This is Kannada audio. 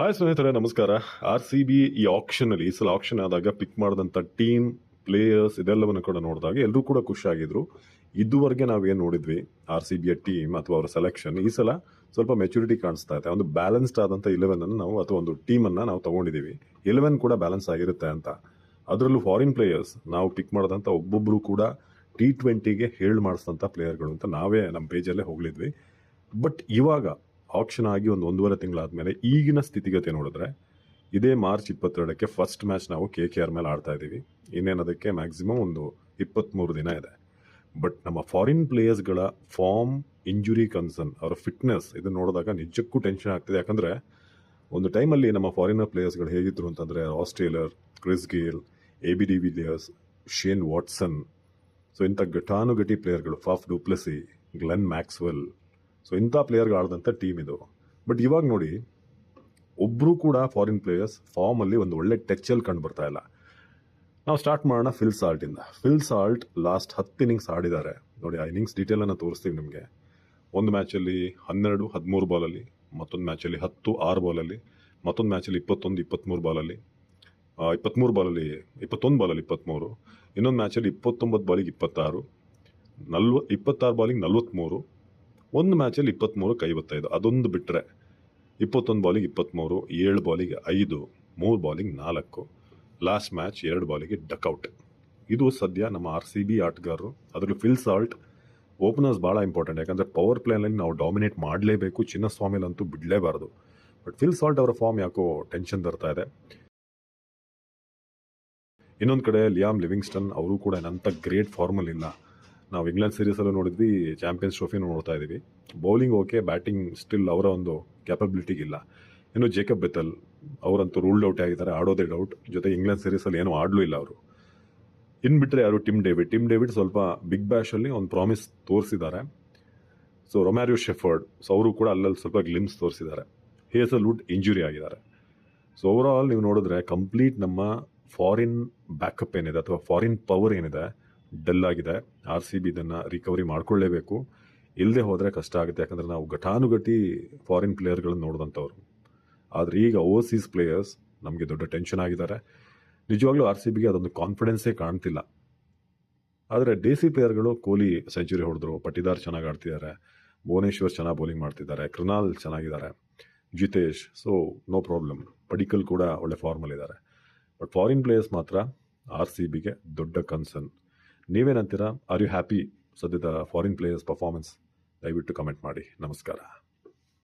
ಹಾಯ್ ಸ್ನೇಹಿತರೆ, ನಮಸ್ಕಾರ. ಆರ್ ಸಿ ಬಿ ಈ ಆಕ್ಷನ್ ಅಲ್ಲಿ, ಈ ಸಲ ಆಕ್ಷನ್ ಆದಾಗ ಪಿಕ್ ಮಾಡಿದಂಥ ಟೀಮ್ ಪ್ಲೇಯರ್ಸ್ ಇದೆಲ್ಲವನ್ನು ಕೂಡ ನೋಡಿದಾಗ ಎಲ್ಲರೂ ಕೂಡ ಖುಷಿಯಾಗಿದ್ರು ಇದುವರೆಗೆ ನಾವು ಏನು ನೋಡಿದ್ವಿ? ಆರ್ ಸಿ ಬಿಯ ಟೀಮ್ ಅಥವಾ ಅವರ ಸೆಲೆಕ್ಷನ್ ಈ ಸಲ ಸ್ವಲ್ಪ ಮೆಚುರಿಟಿ ಕಾಣಿಸ್ತಾ ಇದೆ. ಒಂದು ಬ್ಯಾಲೆನ್ಸ್ಡ್ ಆದಂಥ ಇಲೆವೆನ್ ಅನ್ನು ನಾವು ಅಥವಾ ಒಂದು ಟೀಮನ್ನು ನಾವು ತಗೊಂಡಿದ್ದೀವಿ ಇಲೆವೆನ್ ಕೂಡ ಬ್ಯಾಲೆನ್ಸ್ ಆಗಿರುತ್ತೆ ಅಂತ. ಅದರಲ್ಲೂ ಫಾರಿನ್ ಪ್ಲೇಯರ್ಸ್ ನಾವು ಪಿಕ್ ಮಾಡಿದಂಥ ಒಬ್ಬೊಬ್ಬರು ಕೂಡ ಟಿ ಟ್ವೆಂಟಿಗೆ ಹೇಳ್ ಮಾಡಿಸಿದಂಥ ಪ್ಲೇಯರ್ಗಳು ಅಂತ ನಾವೇ ನಮ್ಮ ಪೇಜಲ್ಲೇ ಹೋಗ್ಲಿದ್ವಿ. ಬಟ್ ಇವಾಗ ಆಕ್ಷನ್ ಆಗಿ ಒಂದು ಒಂದೂವರೆ ತಿಂಗಳಾದ್ಮೇಲೆ ಈಗಿನ ಸ್ಥಿತಿಗತಿ ನೋಡಿದ್ರೆ, ಇದೇ ಮಾರ್ಚ್ ಇಪ್ಪತ್ತೆರಡಕ್ಕೆ ಫಸ್ಟ್ ಮ್ಯಾಚ್ ನಾವು ಕೆ ಕೆ ಆರ್ ಮೇಲೆ ಆಡ್ತಾ ಇದ್ದೀವಿ. ಇನ್ನೇನು ಅದಕ್ಕೆ ಮ್ಯಾಕ್ಸಿಮಮ್ ಒಂದು ಇಪ್ಪತ್ತ್ಮೂರು ದಿನ ಇದೆ. ಬಟ್ ನಮ್ಮ ಫಾರಿನ್ ಪ್ಲೇಯರ್ಸ್ಗಳ ಫಾರ್ಮ್ ಇಂಜುರಿ ಕನ್ಸರ್ನ್ ಅವರ ಫಿಟ್ನೆಸ್ ಇದನ್ನು ನೋಡಿದಾಗ ನಿಜಕ್ಕೂ ಟೆನ್ಷನ್ ಆಗ್ತಿದೆ. ಯಾಕಂದರೆ ಒಂದು ಟೈಮಲ್ಲಿ ನಮ್ಮ ಫಾರಿನರ್ ಪ್ಲೇಯರ್ಸ್ಗಳು ಹೇಗಿದ್ರು ಅಂತಂದರೆ Australian Chris Gayle A B de Villiers Shane Watson so ಇಂಥ ಘಟಾನುಘಟಿ ಪ್ಲೇಯರ್ಗಳು Faf du Plessis Glenn Maxwell so ಇಂಥ ಪ್ಲೇಯರ್ಗಳು ಆಡಿದಂಥ ಟೀಮ್ ಇದು. ಬಟ್ ಇವಾಗ ನೋಡಿ ಒಬ್ಬರು ಕೂಡ ಫಾರಿನ್ ಪ್ಲೇಯರ್ಸ್ ಫಾರ್ಮಲ್ಲಿ ಒಂದು ಒಳ್ಳೆ ಟೆಚ್ಚಲ್ಲಿ ಕಂಡು ಬರ್ತಾ ಇಲ್ಲ. ನಾವು ಸ್ಟಾರ್ಟ್ ಮಾಡೋಣ ಫಿಲ್ ಸಾಲ್ಟಿಂದ ಫಿಲ್ ಸಾಲ್ಟ್ ಲಾಸ್ಟ್ ಹತ್ತು ಇನ್ನಿಂಗ್ಸ್ ಆಡಿದ್ದಾರೆ. ನೋಡಿ, ಆ ಇನ್ನಿಂಗ್ಸ್ ಡೀಟೇಲನ್ನು ತೋರಿಸ್ತೀವಿ ನಿಮಗೆ. ಒಂದು ಮ್ಯಾಚಲ್ಲಿ ಹನ್ನೆರಡು, ಹದಿಮೂರು ಬಾಲಲ್ಲಿ ಮತ್ತೊಂದು ಮ್ಯಾಚಲ್ಲಿ ಹತ್ತು, ಆರು ಬಾಲಲ್ಲಿ ಮತ್ತೊಂದು ಮ್ಯಾಚಲ್ಲಿ ಇಪ್ಪತ್ತೊಂದು ಇಪ್ಪತ್ತ್ಮೂರು ಬಾಲಲ್ಲಿ ಇಪ್ಪತ್ತ್ಮೂರು ಬಾಲಲ್ಲಿ ಇಪ್ಪತ್ತೊಂದು ಬಾಲಲ್ಲಿ ಇಪ್ಪತ್ತ್ಮೂರು ಇನ್ನೊಂದು ಮ್ಯಾಚಲ್ಲಿ ಇಪ್ಪತ್ತೊಂಬತ್ತು ಬಾಲಿಗೆ ಇಪ್ಪತ್ತಾರು, ನಲ್ವ, ಇಪ್ಪತ್ತಾರು ಬಾಲಿಗೆ ನಲ್ವತ್ತ್ಮೂರು ಒಂದು ಮ್ಯಾಚಲ್ಲಿ ಇಪ್ಪತ್ತ್ಮೂರಕ್ಕೆ ಐವತ್ತೈದು ಅದೊಂದು ಬಿಟ್ಟರೆ ಇಪ್ಪತ್ತೊಂದು ಬಾಲಿಗೆ ಇಪ್ಪತ್ತ್ಮೂರು ಏಳು ಬಾಲಿಗೆ ಐದು, ಮೂರು ಬಾಲಿಗೆ ನಾಲ್ಕು. ಲಾಸ್ಟ್ ಮ್ಯಾಚ್ ಎರಡು ಬಾಲಿಗೆ ಡಕ್ಔಟ್ ಇದು ಸದ್ಯ ನಮ್ಮ ಆರ್ ಸಿ ಬಿ ಆಟಗಾರರು, ಅದರಲ್ಲೂ ಫಿಲ್ ಸಾಲ್ಟ್ ಓಪನರ್ಸ್ ಭಾಳ ಇಂಪಾರ್ಟೆಂಟ್ ಯಾಕಂದರೆ ಪವರ್ ಪ್ಲೇನಲ್ಲಿ ನಾವು ಡಾಮಿನೇಟ್ ಮಾಡಲೇಬೇಕು ಚಿನ್ನಸ್ವಾಮಿಲಂತೂ ಬಿಡಲೇಬಾರ್ದು. ಬಟ್ ಫಿಲ್ ಸಾಲ್ಟ್ ಅವರ ಫಾರ್ಮ್ ಯಾಕೋ ಟೆನ್ಷನ್ ತರ್ತಾ ಇದೆ. ಇನ್ನೊಂದು ಕಡೆ ಲಿಯಾಮ್ ಲಿವಿಂಗ್ಸ್ಟನ್ ಅವರು ಕೂಡ ಏನಂತ ಗ್ರೇಟ್ ಫಾರ್ಮಲ್ ಇಲ್ಲ ನಾವು ಇಂಗ್ಲೆಂಡ್ ಸೀರೀಸಲ್ಲೂ ನೋಡಿದ್ವಿ ಚಾಂಪಿಯನ್ಸ್ ಟ್ರೋಫಿ ನೋಡ್ತಾ ಇದ್ದೀವಿ. ಬೌಲಿಂಗ್ ಓಕೆ ಬ್ಯಾಟಿಂಗ್ ಸ್ಟಿಲ್ ಅವರ ಒಂದು ಕ್ಯಾಪಬಿಲಿಟಿಗಿಲ್ಲ ಇನ್ನು ಜೇಕಬ್ ಬೆತಲ್ ಅವರಂತೂ ರೂಲ್ಡ್ ಔಟ್ ಆಗಿದ್ದಾರೆ, ಆಡೋದೇ ಡೌಟ್ ಜೊತೆ ಇಂಗ್ಲೆಂಡ್ ಸೀರೀಸಲ್ಲಿ ಏನೂ ಆಡಲೂ ಇಲ್ಲ ಅವರು. ಇನ್ನು ಬಿಟ್ಟರೆ ಯಾರು? ಟಿಮ್ ಡೇವಿಡ್ ಟಿಮ್ ಡೇವಿಡ್ ಸ್ವಲ್ಪ ಬಿಗ್ ಬ್ಯಾಶಲ್ಲಿ ಒಂದು ಪ್ರಾಮಿಸ್ ತೋರಿಸಿದ್ದಾರೆ. ಸೊ ರೊಮ್ಯಾರಿಯೋ ಶೆಫರ್ಡ್ ಸೊ ಅವರು ಕೂಡ ಅಲ್ಲಲ್ಲಿ ಸ್ವಲ್ಪ ಗ್ಲಿಮ್ಸ್ ತೋರಿಸಿದ್ದಾರೆ. ಹೇಸಲ್ ವುಡ್ ಇಂಜುರಿ ಆಗಿದ್ದಾರೆ. ಸೊ ಓವರ್ ಆಲ್ ನೀವು ನೋಡಿದ್ರೆ ಕಂಪ್ಲೀಟ್ ನಮ್ಮ ಫಾರಿನ್ ಬ್ಯಾಕಪ್ ಏನಿದೆ ಅಥವಾ ಫಾರಿನ್ ಪವರ್ ಏನಿದೆ ಡಲ್ ಆಗಿದೆ. ಆರ್ ಸಿ ಬಿ ಇದನ್ನು ರಿಕವರಿ ಮಾಡ್ಕೊಳ್ಳೇಬೇಕು. ಇಲ್ಲದೆ ಹೋದರೆ ಕಷ್ಟ ಆಗುತ್ತೆ. ಯಾಕಂದರೆ ನಾವು ಘಟಾನುಘಟಿ ಫಾರಿನ್ ಪ್ಲೇಯರ್ಗಳನ್ನು ನೋಡಿದಂಥವ್ರು. ಆದರೆ ಈಗ ಓವರ್ಸೀಸ್ ಪ್ಲೇಯರ್ಸ್ ನಮಗೆ ದೊಡ್ಡ ಟೆನ್ಷನ್ ಆಗಿದ್ದಾರೆ. ನಿಜವಾಗ್ಲೂ ಆರ್ ಸಿ ಬಿಗೆ ಅದೊಂದು ಕಾನ್ಫಿಡೆನ್ಸೇ ಕಾಣ್ತಿಲ್ಲ. ಆದರೆ ದೇಸಿ ಪ್ಲೇಯರ್ಗಳು ಕೊಹ್ಲಿ ಸೆಂಚುರಿ ಹೊಡೆದ್ರು. ಪಟ್ಟಿದಾರ್ ಚೆನ್ನಾಗಿ ಆಡ್ತಿದ್ದಾರೆ. ಭುವನೇಶ್ವರ್ ಚೆನ್ನಾಗಿ ಬೌಲಿಂಗ್ ಮಾಡ್ತಿದ್ದಾರೆ. ಕೃನಾಲ್ ಚೆನ್ನಾಗಿದ್ದಾರೆ. Jitesh so no problem Padikkal ಕೂಡ ಒಳ್ಳೆ ಫಾರ್ಮಲ್ಲಿದ್ದಾರೆ ಬಟ್ ಫಾರಿನ್ ಪ್ಲೇಯರ್ಸ್ ಮಾತ್ರ ಆರ್ ಸಿ ಬಿಗೆ ದೊಡ್ಡ ಕನ್ಸರ್ನ್ ನೀವೇನಂತೀರಾ? ಆರ್ ಯು ಹ್ಯಾಪಿ ಸದ್ಯದ ಫಾರಿನ್ ಪ್ಲೇಯರ್ಸ್ ಪರ್ಫಾರ್ಮೆನ್ಸ್ ದಯವಿಟ್ಟು ಕಮೆಂಟ್ ಮಾಡಿ. ನಮಸ್ಕಾರ.